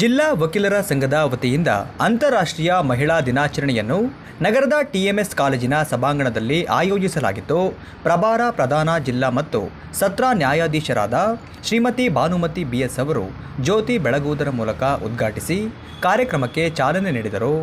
ಜಿಲ್ಲಾ ವಕೀಲರ ಸಂಘದ ವತಿಯಿಂದ ಅಂತಾರಾಷ್ಟ್ರೀಯ ಮಹಿಳಾ ದಿನಾಚರಣೆಯನ್ನು ನಗರದ ಟಿಎಂಎಸ್ ಕಾಲೇಜಿನ ಸಭಾಂಗಣದಲ್ಲಿ ಆಯೋಜಿಸಲಾಗಿತ್ತು. ಪ್ರಭಾರ ಪ್ರಧಾನ ಜಿಲ್ಲಾ ಮತ್ತು ಸತ್ರ ನ್ಯಾಯಾಧೀಶರಾದ ಶ್ರೀಮತಿ ಭಾನುಮತಿ ಬಿಎಸ್ ಅವರು ಜ್ಯೋತಿ ಬೆಳಗುವುದರ ಮೂಲಕ ಉದ್ಘಾಟಿಸಿ ಕಾರ್ಯಕ್ರಮಕ್ಕೆ ಚಾಲನೆ ನೀಡಿದರು.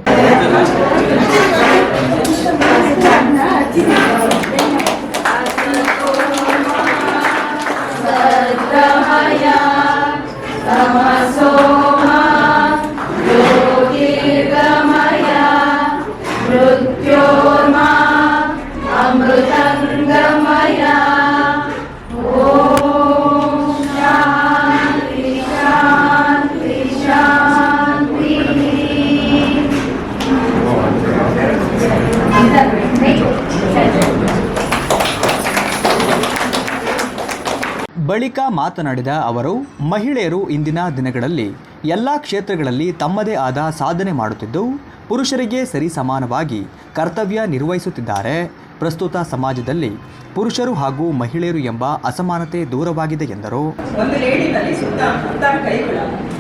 ಬಳಿಕ ಮಾತನಾಡಿದ ಅವರು, ಮಹಿಳೆಯರು ಇಂದಿನ ದಿನಗಳಲ್ಲಿ ಎಲ್ಲ ಕ್ಷೇತ್ರಗಳಲ್ಲಿ ತಮ್ಮದೇ ಆದ ಸಾಧನೆ ಮಾಡುತ್ತಿದ್ದು, ಪುರುಷರಿಗೆ ಸರಿ ಸಮಾನವಾಗಿ ಕರ್ತವ್ಯ ನಿರ್ವಹಿಸುತ್ತಿದ್ದಾರೆ. ಪ್ರಸ್ತುತ ಸಮಾಜದಲ್ಲಿ ಪುರುಷರು ಹಾಗೂ ಮಹಿಳೆಯರು ಎಂಬ ಅಸಮಾನತೆ ದೂರವಾಗಿದೆ ಎಂದರು.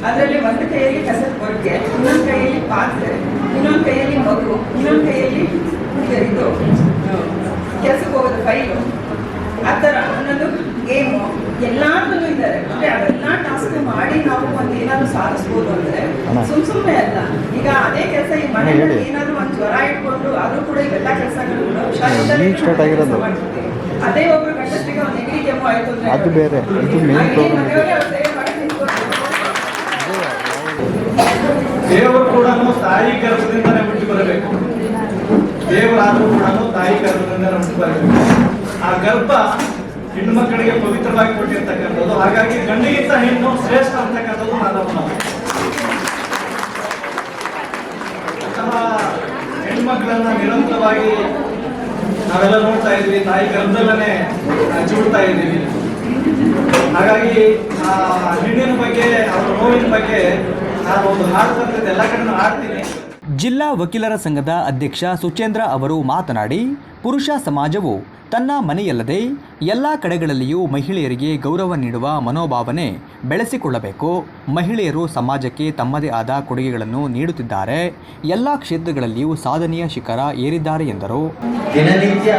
ಅದರಲ್ಲಿ ಒಂದು ಕೈಯಲ್ಲಿ ಇನ್ನೊಂದು ಕೈಯಲ್ಲಿ ಪಾತ್ರೆ, ಇನ್ನೊಂದು ಕೈಯಲ್ಲಿ ಮಗು, ಇನ್ನೊಂದು ಕೈಯಲ್ಲಿ ಇದು ಕೆಲಸಕ್ಕೆ ಹೋಗೋದು ಫೈಲು ಆ ಥರ ಒಂದೊಂದು ಗೇಮು ಎಲ್ಲಾದ್ರೂ ಇದ್ದಾರೆ ಅಂದ್ರೆ ಅವೆಲ್ಲ ಟಾಸ್ಕ್ ಮಾಡಿ ನಾವು ಒಂದು ಏನಾದ್ರು ಸಾಧಿಸ್ಬೋದು ಅಂದ್ರೆ ಸುಮ್ ಸುಮ್ಮನೆ ಅಲ್ಲ. ಈಗ ಅದೇ ಕೆಲಸ ಈ ಮನೆಯಲ್ಲಿ ಏನಾದ್ರು ಒಂದು ಜ್ವರ ಇಟ್ಕೊಂಡು ಅದು ಕೂಡ ಇವೆಲ್ಲ. ಅದೇ ಒಬ್ರು ಗಂಡಸರಿಗೆ ಒಂದು ನೆಗಡಿ ಕೆಮ್ಮು ಆಯ್ತು ಅಂದ್ರೆ ಅದು ಬೇರೆ, ಇದು ಮೇನ್ ಪ್ರಾಬ್ಲಮ್ ದೇವರು ಕೂಡ ತಾಯಿ ಗರ್ಭದಿಂದನೇ ಹುಟ್ಟಿ ಬರಬೇಕು. ದೇವರಾದರೂ ಕೂಡ ತಾಯಿ ಗರ್ಭದಿಂದಲೇ ಹುಟ್ಟಿ ಬರಬೇಕು. ಆ ಗರ್ಭ ಹೆಣ್ಣು ಮಕ್ಕಳಿಗೆ ಪವಿತ್ರವಾಗಿ ಕೊಟ್ಟಿರ್ತಕ್ಕಂಥದ್ದು. ಹಾಗಾಗಿ ಗಂಡಿಗಿಂತ ಹೆಣ್ಣು ಶ್ರೇಷ್ಠ ಅಂತಕ್ಕಂಥದ್ದು ಮಾನವ ಹೆಣ್ಮಕ್ಳನ್ನ ನಿರಂತರವಾಗಿ ನಾವೆಲ್ಲ ನೋಡ್ತಾ ಇದ್ವಿ, ತಾಯಿ ಗರ್ಭದಲ್ಲೇ ಹಚ್ಚಿಬಿಡ್ತಾ ಇದ್ದೀವಿ. ಹಾಗಾಗಿ ಆ ಹೆಣ್ಣಿನ ಬಗ್ಗೆ, ಅವರ ನೋವಿನ ಬಗ್ಗೆ ನಾನು ಒಂದು ಹಾಡು ಬರ್ತದೆ ಎಲ್ಲ ಕಡೆ ಹಾಡ್ತೀನಿ. ಜಿಲ್ಲಾ ವಕೀಲರ ಸಂಘದ ಅಧ್ಯಕ್ಷ ಸುಚೇಂದ್ರ ಅವರು ಮಾತನಾಡಿ, ಪುರುಷ ಸಮಾಜವು ತನ್ನ ಮನೆಯಲ್ಲದೆ ಎಲ್ಲ ಕಡೆಗಳಲ್ಲಿಯೂ ಮಹಿಳೆಯರಿಗೆ ಗೌರವ ನೀಡುವ ಮನೋಭಾವನೆ ಬೆಳೆಸಿಕೊಳ್ಳಬೇಕು. ಮಹಿಳೆಯರು ಸಮಾಜಕ್ಕೆ ತಮ್ಮದೇ ಆದ ಕೊಡುಗೆಗಳನ್ನು ನೀಡುತ್ತಿದ್ದಾರೆ. ಎಲ್ಲ ಕ್ಷೇತ್ರಗಳಲ್ಲಿಯೂ ಸಾಧನೆಯ ಶಿಖರ ಏರಿದ್ದಾರೆ ಎಂದರು. ದಿನನಿತ್ಯ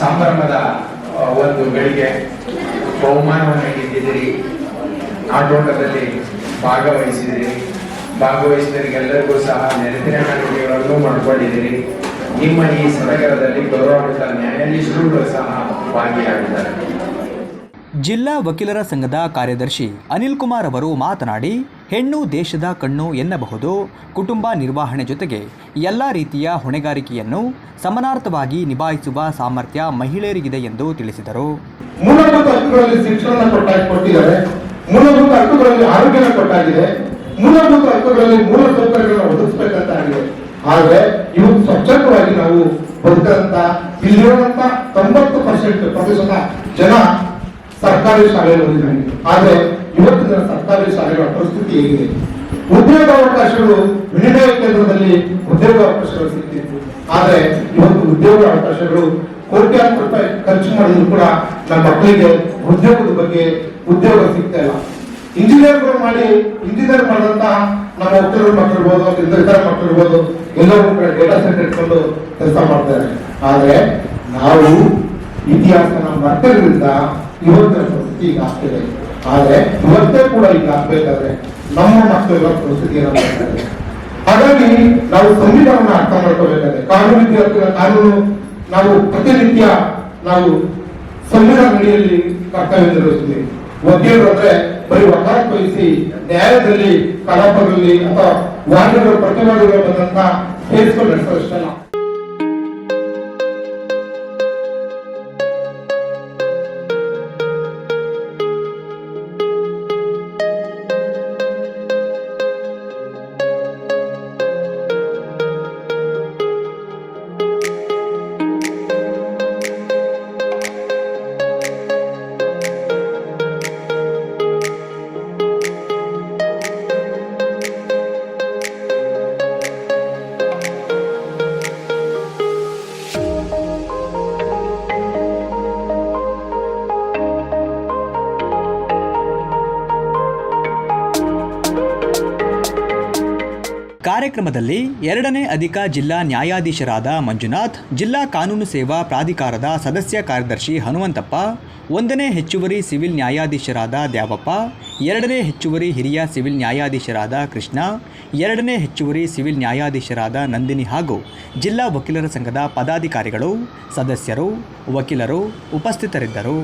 ಸಂಭ್ರಮದ ಒಂದು ಗಳಿಗೆ ಬಹುಮಾನವನ್ನು ಗೆದ್ದಿದ್ದೀರಿ ಆಟೋಟದಲ್ಲಿ ಭಾಗವಹಿಸಿದಿರಿ. ಭಾಗವಹಿಸಿದರಿಗೆಲ್ಲರಿಗೂ ಸಹ ನೆರೆದಿನ ನಡೆಗಳನ್ನು ಮಾಡಿಕೊಂಡಿದ್ದೀರಿ. ನಿಮ್ಮ ಈ ಸಡಗರದಲ್ಲಿ ಗೌರವಾನ್ವಿತ ನ್ಯಾಯಾಧೀಶರು ಸಹ ಭಾಗಿಯಾಗಿದ್ದಾರೆ. ಜಿಲ್ಲಾ ವಕೀಲರ ಸಂಘದ ಕಾರ್ಯದರ್ಶಿ ಅನಿಲ್ ಕುಮಾರ್ ಅವರು ಮಾತನಾಡಿ, ಹೆಣ್ಣು ದೇಶದ ಕಣ್ಣು ಎನ್ನಬಹುದು, ಕುಟುಂಬ ನಿರ್ವಹಣೆ ಜೊತೆಗೆ ಎಲ್ಲ ರೀತಿಯ ಹೊಣೆಗಾರಿಕೆಯನ್ನು ಸಮನಾರ್ಥವಾಗಿ ನಿಭಾಯಿಸುವ ಸಾಮರ್ಥ್ಯ ಮಹಿಳೆಯರಿಗಿದೆ ಎಂದು ತಿಳಿಸಿದರು. ಮೂಲಭೂತ ಹಕ್ಕುಗಳಲ್ಲಿ ಶಿಕ್ಷಣ ಕೊಟ್ಟಿದ್ದಾರೆ, ಮೂಲಭೂತ ಹಕ್ಕುಗಳಲ್ಲಿ ಆರೋಗ್ಯ ಕೊಟ್ಟಾಗಿದೆ, ಮೂಲಭೂತ ಹಕ್ಕುಗಳಲ್ಲಿ ಮೂಲ ಸೌಕರ್ಯಗಳನ್ನ ಒದಗಿಸ್ಬೇಕಂತ ಆಗಿದೆ. ಆದರೆ, ಇವು ಸ್ವಚ್ಛವಾಗಿ ನಾವು ಬದುಕಂತ, ಇಲ್ಲಿರುವಂತ ತೊಂಬತ್ತು ಪರ್ಸೆಂಟ್ ಪ್ರತಿಶತ ಜನ ಸರ್ಕಾರಿ ಶಾಲೆಗಳಲ್ಲಿ ಓದಿದ್ದಾರೆ ಆದ್ರೆ ಇವತ್ತಿನ ಸರ್ಕಾರಿ ಶಾಲೆಗಳ ಪರಿಸ್ಥಿತಿ ಹೇಗಿದೆ? ಉದ್ಯೋಗಾವಕಾಶಗಳು ವಿನಿಮಯ ಕೇಂದ್ರದಲ್ಲಿ ಉದ್ಯೋಗಾವಕಾಶಗಳು ಸಿಗ್ತಿತ್ತು. ಆದ್ರೆ ಇವತ್ತು ಉದ್ಯೋಗ ಅವಕಾಶಗಳು ಕೋಟ್ಯಾಂತರ ರೂಪಾಯಿ ಖರ್ಚು ಮಾಡಿದ್ರು ಕೂಡ ನಮ್ಮ ಮಕ್ಕಳಿಗೆ ಉದ್ಯೋಗದ ಬಗ್ಗೆ ಉದ್ಯೋಗ ಸಿಗ್ತಾ ಇಲ್ಲ. ಇಂಜಿನಿಯರ್ಗಳು ಮಾಡಿ ಇಂಜಿನಿಯರ್ ಮಾಡಿದಂತಹ ನಮ್ಮ ಉತ್ತರ ಮಕ್ಕಳಿರ್ಬೋದು ಇತರ ಮಕ್ಕಳಿರ್ಬೋದು, ಎಲ್ಲರೂ ಕೂಡ ಡೇಟಾ ಸೆಂಟರ್ ಇಟ್ಕೊಂಡು ಕೆಲಸ ಮಾಡ್ತಾರೆ ಆದ್ರೆ ನಾವು ಇತಿಹಾಸನ ಮಟ್ಟದಿಂದ ಇವತ್ತಿನ ಪರಿಸ್ಥಿತಿ ಈಗ ಆಗ್ತಿದೆ. ಆದ್ರೆ ಇವತ್ತೇ ಕೂಡ ಈಗ ಆಗ್ಬೇಕಾದ್ರೆ ನಮ್ಮ ಮಕ್ಕಳ ಪರಿಸ್ಥಿತಿ ಏನಾಗ್ತದೆ ಹಾಗಾಗಿ ನಾವು ಸಂವಿಧಾನ ಅರ್ಥ ಮಾಡ್ಕೋಬೇಕಾದ್ರೆ ಕಾನೂನು ಕಾನೂನು ನಾವು ಪ್ರತಿನಿತ್ಯ ನಾವು ಸಂವಿಧಾನ ಅಡಿಯಲ್ಲಿ ಕರ್ತವ್ಯ ನಿರ್ವಹಿಸ್ತೀವಿ ವಕೀಲರು ಅಂದ್ರೆ ಬರೀ ವಕಾಲತ್ ವಹಿಸಿ ನ್ಯಾಯದಲ್ಲಿ ಕಲಾಪಗಳಲ್ಲಿ ಅಥವಾ ವಾದಗಳು ಪ್ರತಿವಾದಗಳು ಬಂದಂತ ಕೇಸ್ಗಳು ನಡೆಸೋಷ್ಟಲ್ಲ ಕಾರ್ಯಕ್ರಮದಲ್ಲಿ ಎರಡನೇ ಅಧಿಕ ಜಿಲ್ಲಾ ನ್ಯಾಯಾಧೀಶರಾದ ಮಂಜುನಾಥ್, ಜಿಲ್ಲಾ ಕಾನೂನು ಸೇವಾ ಪ್ರಾಧಿಕಾರದ ಸದಸ್ಯ ಕಾರ್ಯದರ್ಶಿ ಹನುಮಂತಪ್ಪ, ಒಂದನೇ ಹೆಚ್ಚುವರಿ ಸಿವಿಲ್ ನ್ಯಾಯಾಧೀಶರಾದ ದ್ಯಾವಪ್ಪ, ಎರಡನೇ ಹೆಚ್ಚುವರಿ ಹಿರಿಯ ಸಿವಿಲ್ ನ್ಯಾಯಾಧೀಶರಾದ ಕೃಷ್ಣ, ಎರಡನೇ ಹೆಚ್ಚುವರಿ ಸಿವಿಲ್ ನ್ಯಾಯಾಧೀಶರಾದ ನಂದಿನಿ ಹಾಗೂ ಜಿಲ್ಲಾ ವಕೀಲರ ಸಂಘದ ಪದಾಧಿಕಾರಿಗಳು, ಸದಸ್ಯರು, ವಕೀಲರು ಉಪಸ್ಥಿತರಿದ್ದರು.